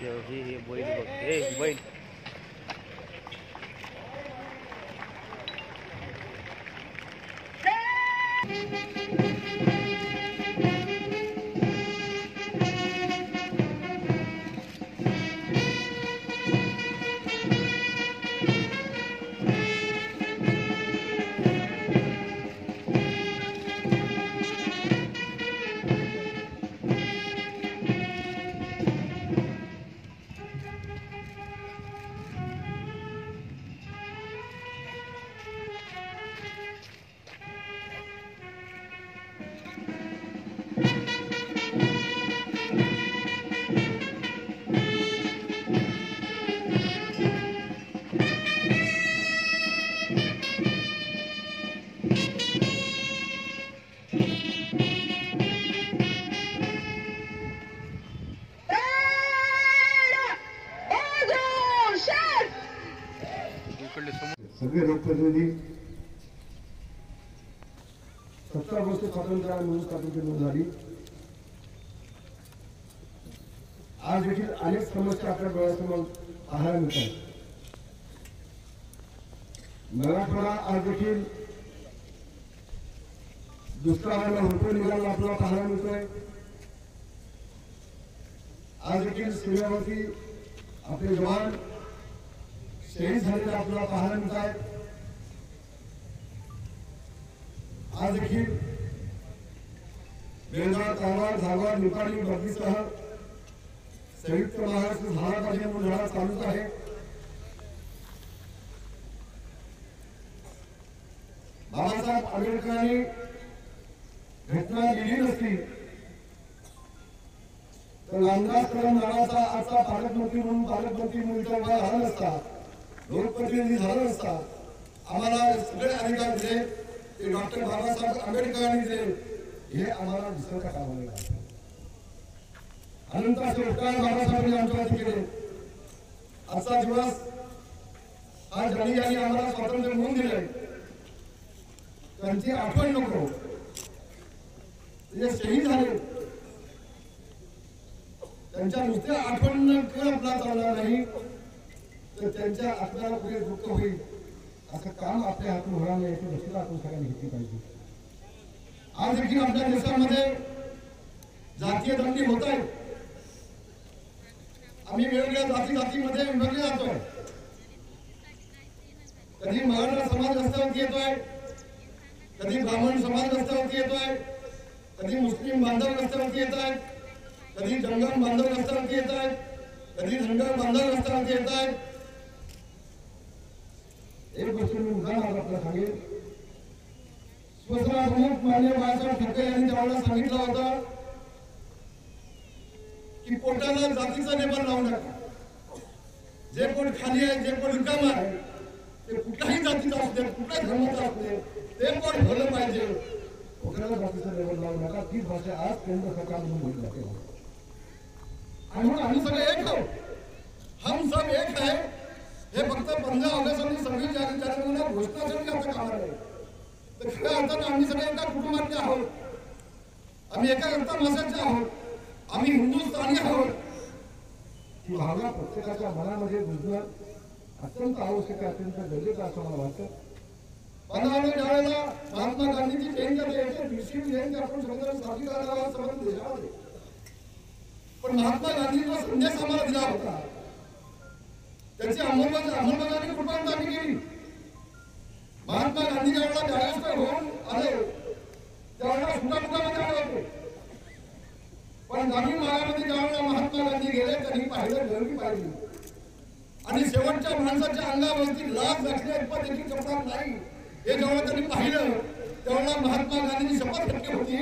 हे हे बैल बघ हे सगळे लोकप्रतिनिधी सत्तर वर्ष स्वातंत्र्य म्हणून स्वातंत्र्य झाली. आज देखील अनेक समस्या आपल्या डोळ्यासमोर पाहायला मिळतात. मराठवाडा आज देखील दुष्काळाला हुडकून निघाला आपल्याला पाहायला मिळतोय. आज देखील सीमेवरती आपले जवान शहीद झालेले आपल्याला पाहायला मिळत आहेत आज देखील बेळगाव कारवार धारवाड निपाणी बदलीसह संयुक्त महाराष्ट्र झाला पाहिजे म्हणून लढा चालूच आहे. बाबासाहेब आंबेडकरांनी घटना लिहिली नसती तर रामदास कदम नावाचा आजचा पालकमंत्री म्हणून पालकमंत्री म्हणून विचार झाला नसता लोकप्रतिनिधी झाला नसता. आम्हाला सगळे अधिकार दिले. ते डॉक्टर बाबासाहेब आंबेडकरांनी दिले. हे आम्हाला दुसऱ्या कामा नये अनंत असे उपकार बाबासाहेबांनी आमच्यावरती केले. आजचा दिवस हा ज्यांनी यांनी आम्हाला स्वातंत्र्य म्हणून दिले त्यांची आठवण नको. ते शहीद झाले. त्यांच्या नुसत्या आठवण आपला चालणार नाही. तर त्यांच्या आत्म्याला कुठे दुःख होईल? असं काम आपल्या हातून होणार नाही याची दक्षता आपण सगळ्यांनी घेतली पाहिजे. आज देखील आपल्या देशामध्ये जातीय दंडी होत आहेत. आम्ही वेगवेगळ्या जाती जातीमध्ये विभागले जातोय कधी मराठा समाज रस्त्यावरती येतोय कधी ब्राह्मण समाज रस्त्यावरती येतोय कधी मुस्लिम बांधव रस्त्यावरती येत आहेत कधी जंगल बांधव रस्त्यावरती येत आहेत कधी जंगल बांधव रस्त्यावरती येत आहेत एक गोष्ट मी उदाहरण आपल्याला सांगेन. स्वतः प्रमुख मान्य बाळासाहेब ठाकरे यांनी त्यावेळेला सांगितलं होतं की पोटाला जातीचा नेबर लावू नका. जे कोण खाली आहे जे कोण रिकाम आहे ते कुठल्याही जातीचा असू दे कुठल्याही धर्माचा असू दे ते कोण भरलं पाहिजे पोटाला जातीचा नेबर लावू नका. तीच भाषा आज केंद्र सरकार म्हणून बोलली जाते. आणि म्हणून आम्ही सगळे एक आहोत. हम सब एक आहे. हे फक्त पंधरा ऑगस्ट आणि सव्वीस जानेवारीला घोषणा करून आपलं काम आहे. तर खऱ्या अर्थानं आम्ही सगळे एका कुटुंबातले आहोत. आम्ही एका रक्ता मासाचे आहोत. आम्ही हिंदुस्थानी आहोत. ही भावना प्रत्येकाच्या मनामध्ये रुजणं अत्यंत आवश्यक आहे अत्यंत गरजेचं असं मला वाटतं. पंधरा ज्यावेळेला महात्मा गांधीची जयंती येते वीसवी जयंती आपण सगळं साजरी करायला संबंध देशामध्ये. पण महात्मा गांधींचा संदेश आम्हाला दिला होता. त्याची अंमलबजावणी आम्ही केली महात्मा गांधी ज्यावेळेला बॅरिस्टर होऊन आले. त्यावेळेला सुटाफुटामध्ये आले होते. पण ग्रामीण भागामध्ये ज्यावेळेला महात्मा गांधी गेले त्यांनी पाहिलं गर्दी पाहिली. आणि शेवटच्या माणसाच्या अंगावरती लाच घातल्या देखील कपडा नाही हे जेव्हा त्यांनी पाहिलं त्यावेळेला महात्मा गांधींची शपथ घेतली होती.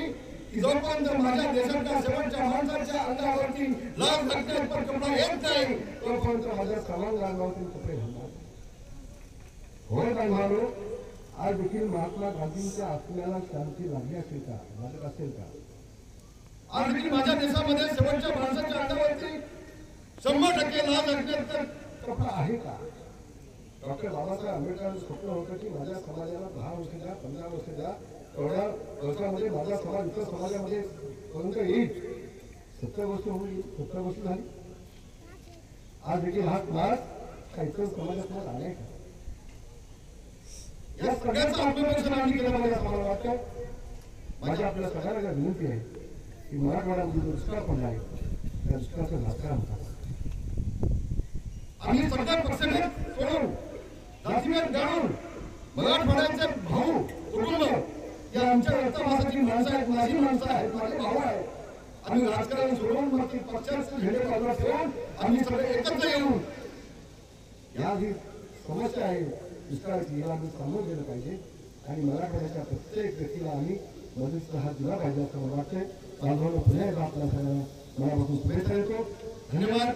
जोपर्यंत माझ्या देशाच्या शेवटच्या माणसाच्या अंगावरती लाल घातल्या कपडा येत नाही तोपर्यंत माझ्या सर्वांच्या अंगावरती कपडे घालणार होय बांधवानो आज देखील महात्मा गांधींच्या आत्म्याला शांती लागली असेल का? लागत असेल का? आज देखील माझ्या देशामध्ये शेवटच्या माणसाच्या अंगावरती शंभर टक्के लाल घातल्याचा कपडा आहे का? डॉक्टर बाबासाहेब आंबेडकरांचं स्वप्न होतं की माझ्या समाजाला दहा वर्ष द्या पंधरा वर्ष द्या तेवढ्या वर्षामध्ये माझा समाज इतर समाजामध्ये पर्यंत येईल सत्तर वर्ष होईल सत्तर वर्ष झाली. आज देखील हा मार्ग साहित्य समाजासमोर आलाय का या सगळ्याचं आत्मपरीक्षण आम्ही केलं असं मला वाटतं माझी आपल्याला सगळ्यांना विनंती आहे की मराठवाड्यामध्ये जो दुष्काळ पडला आहे त्या दुष्काळाचं राजकारण करा आम्ही सगळ्या पक्षाने सोडून जातीभेद गाळून मराठवाड्याचे भाऊ कुटुंब या आमच्या रक्तमासाची माणसं आहेत माझी माणसं आहेत माझे भाऊ आहेत आम्ही राजकारण सोडून मग पक्षाचे झेडे बाजूला ठेवून आम्ही सगळे एकत्र येऊन या जी समस्या आहे दुष्काळाची याला आम्ही सामोरं गेलं पाहिजे. आणि मराठवाड्याच्या प्रत्येक व्यक्तीला आम्ही मदतीचा हात दिला पाहिजे असं मला वाटतंय. बांधवांना पुन्हा एकदा आपल्या सगळ्यांना मनापासून शुभेच्छा देतो. धन्यवाद.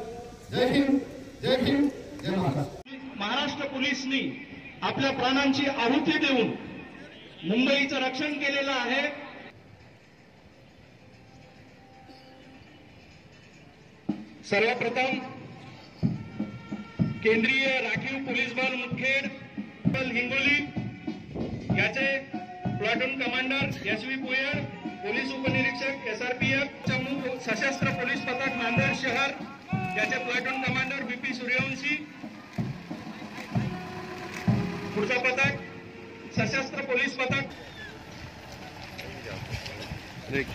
जय हिंद. जय हिंद. जय महाराष्ट्र. महाराष्ट्र पोलिसनी आपल्या प्राणांची आहुती देऊन मुंबईचं रक्षण केलेलं आहे. सर्वप्रथम केंद्रीय राखीव पोलीस बल मुखेड हिंगोली याचे platoon commander S V Poyar police उपनिरीक्षक एस आर पी एफ सशस्त्र पोलीस पथक नांदेड शहर याचे platoon commander B P Suryavanshi. पुढचा पथक सशस्त्र पोलीस पथक. Break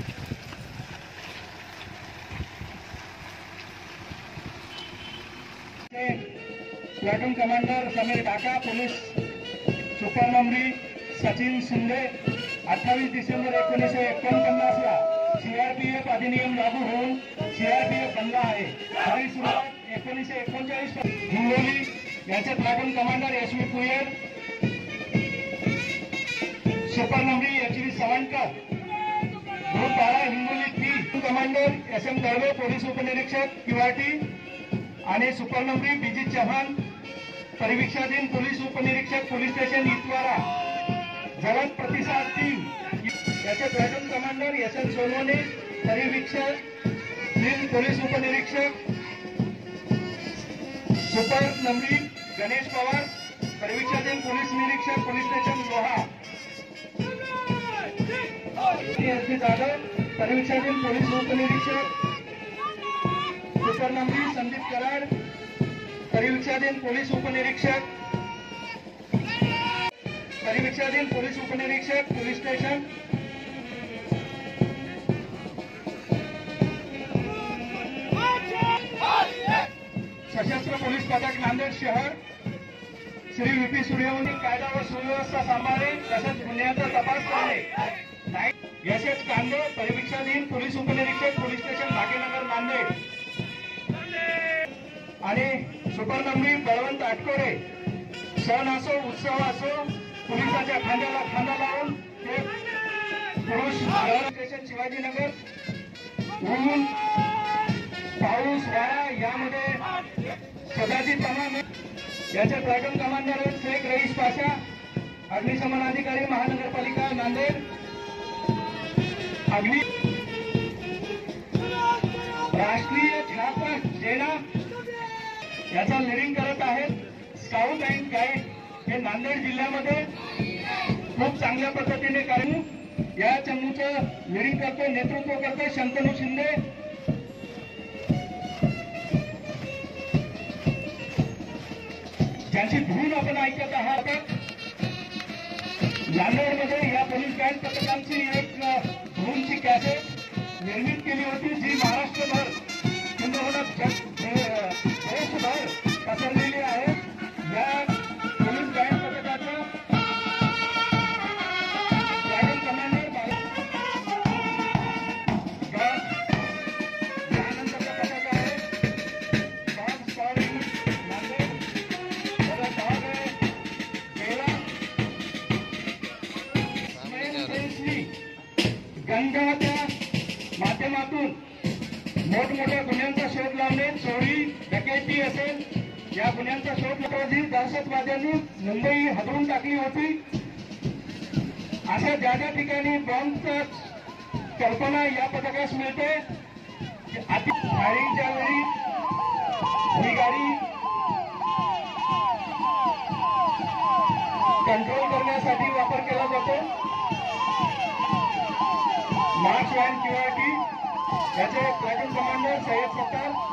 commander Samir Dhaka police supernumerary Sachin Shinde अठ्ठावीस डिसेंबर एकोणीसशे एकोणपन्नासला सीआरपीएफ अधिनियम लागू होऊन सीआरपीएफ बंद आहे. खरी सुरुवात एकोणीसशे एकोणचाळीस हिंगोली याचे platoon commander S V Puyar supernumerary H group बारा Hingoli three commander S M Dalve police उपनिरीक्षक क्यूआरटी आणि सुपरनंबरी बिजित चव्हाण परिवीक्षाधीन पोलीस उपनिरीक्षक पोलीस स्टेशन इतवारा. जलद प्रतिसाद टीम याचे platoon commander S N Sonawane परिवीक्षक तीन पोलीस उपनिरीक्षक सुपर नंबरी गणेश पवार परिवीक्षाधीन पोलीस निरीक्षक पोलीस स्टेशन लोहा. जाधव परिवीक्षाधीन पोलीस उपनिरीक्षक सुपरनंबरी संदीप कराड परिवीक्षाधीन पोलीस उपनिरीक्षक परिवीक्षाधीन पोलीस उपनिरीक्षक पोलीस स्टेशन. सशस्त्र पोलीस पथक नांदेड शहर. श्री व्ही पी सूर्यवंशी कायदा व सुव्यवस्था सांभाळणे तसंच गुन्ह्याचा तपास करणे. एस एस कांदे परिवीक्षाधीन पोलीस उपनिरीक्षक पोलीस स्टेशन भाग्यनगर नांदेड. आणि सुपरनंबरी बळवंत आटकोडे सण असो उत्सव असो पोलिसाच्या खांद्याला खांदा लावून ते पुरुष स्टेशन शिवाजीनगर. ऊन पाऊस वारा यामध्ये सदाजी तमाम याचे प्लाटून कमांडर शेख रईस पाशा अग्निशमन अधिकारी महानगरपालिका नांदेड. अग्नि राष्ट्रीय छात्र सेना याचा लिडिंग करत आहेत. स्काउट अँड गाईड हे नांदेड जिल्ह्यामध्ये खूप चांगल्या पद्धतीने कार्य या चमूचं लिडिंग करतो नेतृत्व करतो शंतनू शिंदे. ज्यांची धून आपण ऐकत आहात. नांदेडमध्ये या पोलीस बँड पथकांची एक अ, धूनची कॅसेट निर्मित केली होती जी महाराष्ट्रभर किंबहुना जग देशभर गंगाच्या माध्यमातून मोठमोठ्या गुन्ह्यांचा शोध लावणे चोरी डकेती असेल. या गुन्ह्यांचा शोध लावण्याची दहशतवाद्यांनी मुंबई हदवून टाकली होती. अशा ज्या ज्या ठिकाणी बॉम्बचा कल्पना या पथकास मिळते की अति फायरिंगच्या वेळी याचे प्लॅटून कमांडर सय्यद सत्तार.